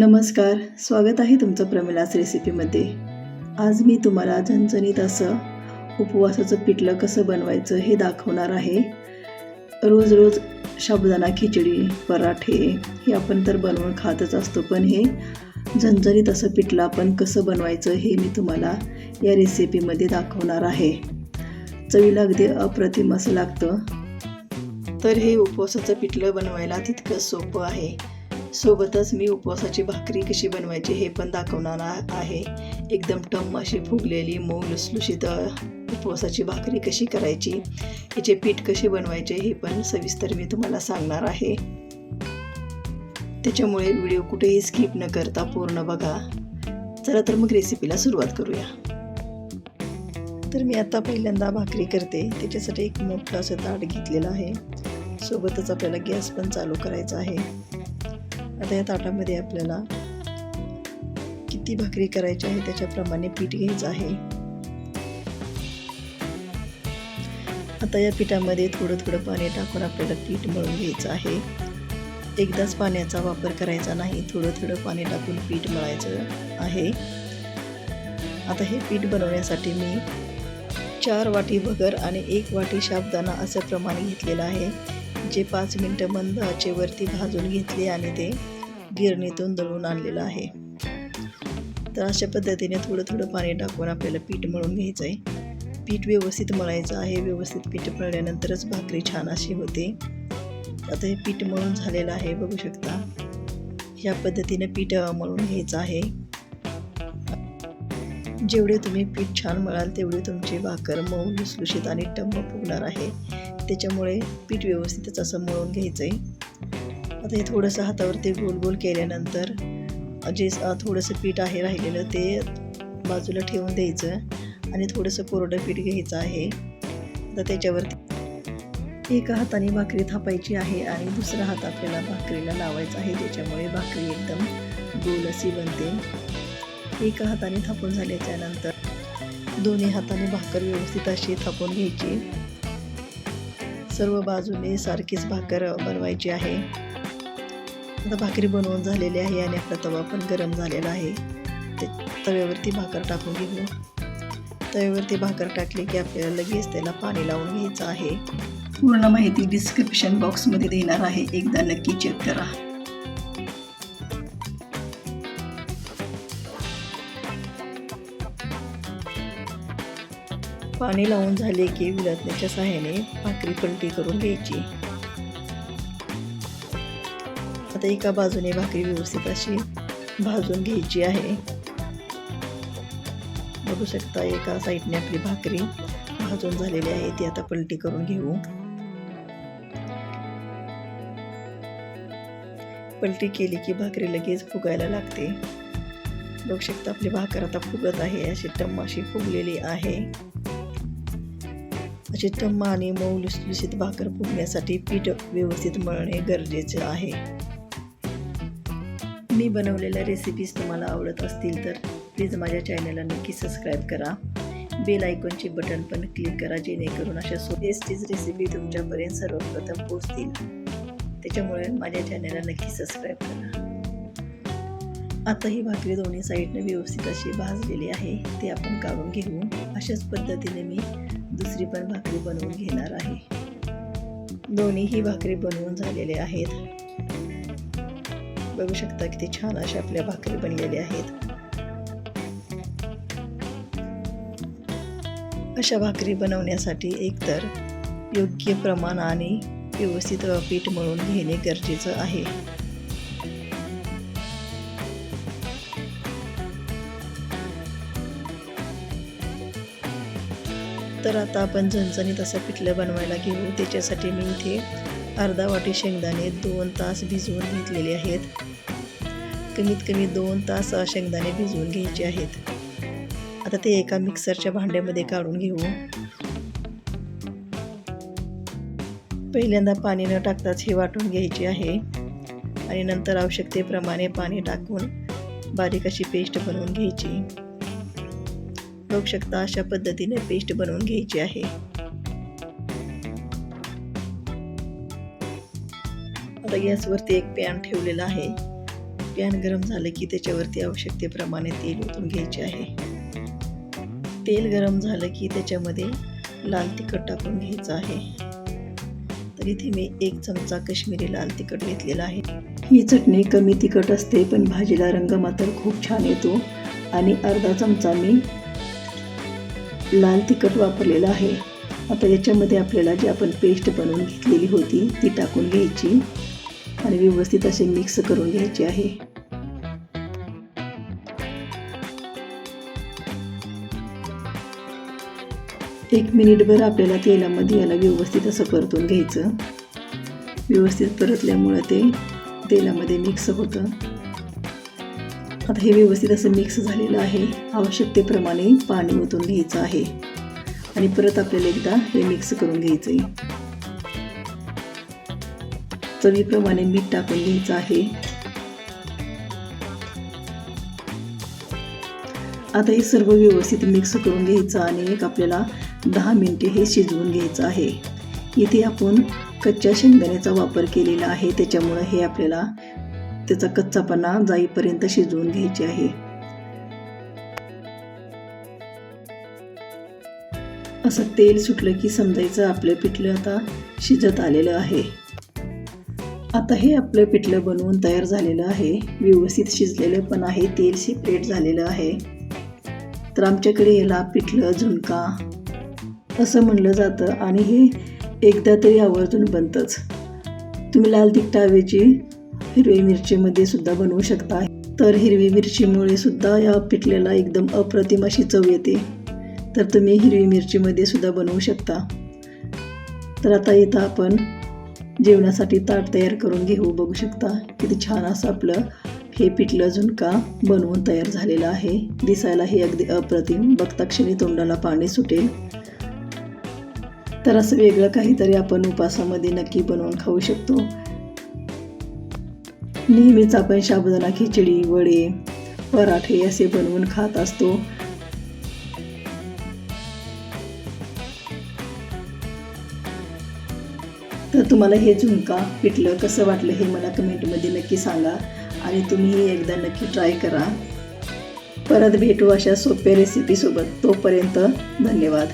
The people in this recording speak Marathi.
नमस्कार स्वागत आहे तुमचं प्रमिलास रेसिपीमध्ये. आज मी तुम्हाला झणझणीत असं उपवासाचं पिठलं कसं बनवायचं हे दाखवणार आहे. रोज रोज साबुदाणा खिचडी पराठे हे आपण तर बनवून खातच असतो पण हे झणझणीत असं पिठलं आपण कसं बनवायचं हे मी तुम्हाला या रेसिपीमध्ये दाखवणार आहे. चवीला अगदी अप्रतिम असं लागतं. तर हे उपवासाचं पिठलं बनवायला तितकं सोपं आहे. सोबतच मी उपवासाची भाकरी कशी बनवायची हे पण दाखवणार आहे. एकदम टम अशी फुगलेली मऊ लुसलुशीत उपवासाची भाकरी कशी करायची याचे पीठ कसे बनवायचे हे पण सविस्तर मी तुम्हाला सांगणार आहे. त्याच्यामुळे व्हिडिओ कुठेही स्किप न करता पूर्ण बघा. चला तर मग रेसिपीला सुरुवात करूया. तर मी आता पहिल्यांदा भाकरी करते. त्याच्यासाठी एक मोठं असं ताट घेतलेलं आहे. सोबतच आपल्याला गॅस पण चालू करायचा आहे. आता या ताटामध्ये आपल्याला किती भाकरी करायची आहे त्याच्याप्रमाणे पीठ घ्यायचं आहे. आता या पिठामध्ये थोडं थोडं पाणी टाकून आपल्याला पीठ मळून घ्यायचं आहे. एकदाच पाण्याचा वापर करायचा नाही थोडं थोडं पाणी टाकून पीठ मळायचं आहे. आता हे पीठ बनवण्यासाठी मी चार वाटी भगर आणि एक वाटी शाबदाना असं प्रमाण घेतलेलं आहे. जे पाच मिनटं मंद आचेवरती भाजून घेतले आणि ते गिरणीतून दळून आणलेलं आहे. तर अशा पद्धतीने थोडं थोडं पाणी टाकून आपल्याला पीठ मळून घ्यायचं आहे पीठ व्यवस्थित मळायचं आहे. व्यवस्थित पीठ मळल्यानंतरच भाकरी छान अशी होते. आता हे पीठ मळून झालेलं आहे बघू शकता. ह्या पद्धतीने पीठ मळून घ्यायचं आहे. जेवढे तुम्ही पीठ छान मळाल तेवढे तुमची भाकर मऊ लुसलुशीत आणि टम्म फुगणार आहे. त्याच्यामुळे पीठ व्यवस्थितच असं मळून घ्यायचं आहे आता हे थोडंसं हातावरती गोल गोल केल्यानंतर जे थोडंसं पीठ आहे राहिलेलं ते बाजूला ठेवून द्यायचं आणि थोडंसं कोरडं पीठ घ्यायचं आहे. आता त्याच्यावरती एका हाताने भाकरी थापायची आहे आणि दुसरा हात आपल्याला भाकरीला लावायचा आहे त्याच्यामुळे भाकरी एकदम गोल अशी बनते. एका हाताने थापून झाल्याच्यानंतर दोन्ही हाताने भाकर व्यवस्थित अशी थापून घ्यायची. सर्व बाजूने सारखीच भाकर बनवायची आहे. आता भाकरी बनवून झालेली आहे आणि आपला तवा पण गरम झालेला आहे. ते तव्यावरती भाकर टाकून घेऊ. तव्यावरती भाकर टाकली की आपल्याला लगेच त्याला पाणी लावून घ्यायचं आहे. पूर्ण माहिती डिस्क्रिप्शन बॉक्समध्ये देणार आहे. एकदा नक्की चेक करा. पाणी लावून झाले की विलातण्याच्या सहाय्याने भाकरी पलटी करून घ्यायची. आता एका बाजूने भाकरी व्यवस्थित अशी भाजून घ्यायची आहे. बघू शकता एका साईडने आपली भाकरी भाजून झालेली आहे ती आता पलटी करून घेऊ. पलटी केली की भाकरी लगेच फुगायला लागते. बघू शकता आपली भाकर आता फुगत आहे अशी टम्माशी फुगलेली आहे. अशी आणि मऊ लुसलुसीत भाकर फुगण्यासाठी पीठ व्यवस्थित मळणे गरजेचे आहे. मी बनवलेल्या रेसिपीज तुम्हाला आवडत असतील तर प्लीज माझ्या चॅनलला नक्की सबस्क्राईब करा. बेल आयकॉनचे बटन पण क्लिक करा जेणेकरून अशा सो टेस्टीज रेसिपी तुमच्यापर्यंत सर्वप्रथम पोचतील त्याच्यामुळे माझ्या चॅनलला नक्की सबस्क्राईब करा. आता ही भाकरी दोन्ही साईडनं व्यवस्थित अशी भाजलेली आहे ते आपण काढून घेऊ. अशाच पद्धतीने मी दुसरी पण भाकरी बनवून घेणार आहे. दोन्हीही भाकरी बनवून झालेले आहेत. बघू शकता किती छान अशा आपल्या भाकरी बनलेल्या आहेत. अशा भाकरी बनवण्यासाठी एकतर योग्य प्रमाण आणि व्यवस्थित पीठ मळून घेणे गरजेचं आहे. तर आता आपण झणझणीत असं पिठलं बनवायला घेऊ. त्याच्यासाठी मी इथे अर्धा वाटी शेंगदाणे दोन तास भिजवून घेतलेले आहेत. कमीत कमी दोन तास शेंगदाणे भिजवून घ्यायचे आहेत. आता ते एका मिक्सरच्या भांड्यामध्ये काढून घेऊ. पहिल्यांदा पाणी न टाकताच हे वाटून घ्यायचे आहे. आणि नंतर आवश्यकतेप्रमाणे पाणी टाकून बारीक अशी पेस्ट बनवून घ्यायची. बघू शकता अशा पद्धतीने पेस्ट बनवून घ्यायची आहे. आता गॅसवरती एक पॅन ठेवलेला आहे. पॅन गरम झालं की त्याच्यावरती आवश्यकतेप्रमाणे तेल ओतून घ्यायचे आहे. तेल गरम झालं की त्याच्यामध्ये लाल तिखट टाकून घ्यायचं आहे. तर इथे मी एक चमचा काश्मीरी लाल तिखट घेतलेला आहे. ही चटणी कमी तिखट असते पण भाजीला रंग मात्र खूप छान येतो. आणि अर्धा चमचा मी लाल तिखट वापरलेलं आहे. आता याच्यामध्ये आपल्याला जी आपण पेस्ट बनवून घेतलेली होती ती टाकून घ्यायची आणि व्यवस्थित असे मिक्स करून घ्यायचे आहे. एक मिनिटभर आपल्याला तेलामध्ये याला व्यवस्थित असं परतून घ्यायचं. व्यवस्थित परतल्यामुळं ते तेलामध्ये मिक्स होतं. आता हे व्यवस्थित असं मिक्स झालेलं आहे. आवश्यकतेप्रमाणे पाणी ओतून घ्यायचं आहे. आणि परत आपल्याला एकदा हे मिक्स करून घ्यायचं आहे चवीप्रमाणे मीठ टाकून घ्यायचं आहे. आता हे सर्व व्यवस्थित मिक्स करून घ्यायचं आणि एक आपल्याला दहा मिनटे हे शिजवून घ्यायचं आहे. इथे आपण कच्च्या शेंगदाण्याचा वापर केलेला आहे. त्याच्यामुळं हे आपल्याला त्याचा कच्चापणा जाईपर्यंत शिजवून घ्यायची आहे. असं तेल सुटलं की समजायचं आपलं पिठलं आता शिजत आलेलं आहे. आता हे आपलं पिठलं बनवून तयार झालेलं आहे. व्यवस्थित शिजलेलं पण आहे तेल सेपरेट झालेलं आहे. तर आमच्याकडे याला पिठलं झुणका असं म्हणलं जातं आणि हे एकदा तरी आवर्जून बनतंच. तुम्ही लाल तिखटाऐवजी हिरवी मिरचीमध्ये सुद्धा बनवू शकता. तर हिरवी मिरचीमुळे सुद्धा या पिठल्याला एकदम अप्रतिम अशी चव येते. तर तुम्ही हिरवी मिरचीमध्ये सुद्धा बनवू शकता. तर आता इथं आपण जेवणासाठी ताट तयार करून घेऊ. बघू शकता किती छान असं आपलं हे पिठलं झुणका बनवून तयार झालेलं आहे. दिसायला हे अगदी अप्रतिम. बघता क्षणी तोंडाला पाणी सुटेल. तर असं वेगळं काहीतरी आपण उपासामध्ये नक्की बनवून खाऊ शकतो. नेहमीच आपण साबुदाणा खिचडी वडे पराठे असे बनवून खात असतो. तर तुम्हाला हे झुणका पिठलं कसं वाटलं हे मला कमेंटमध्ये नक्की सांगा आणि तुम्ही एकदा नक्की ट्राय करा. परत भेटू अशा सोप्या रेसिपीसोबत तोपर्यंत धन्यवाद.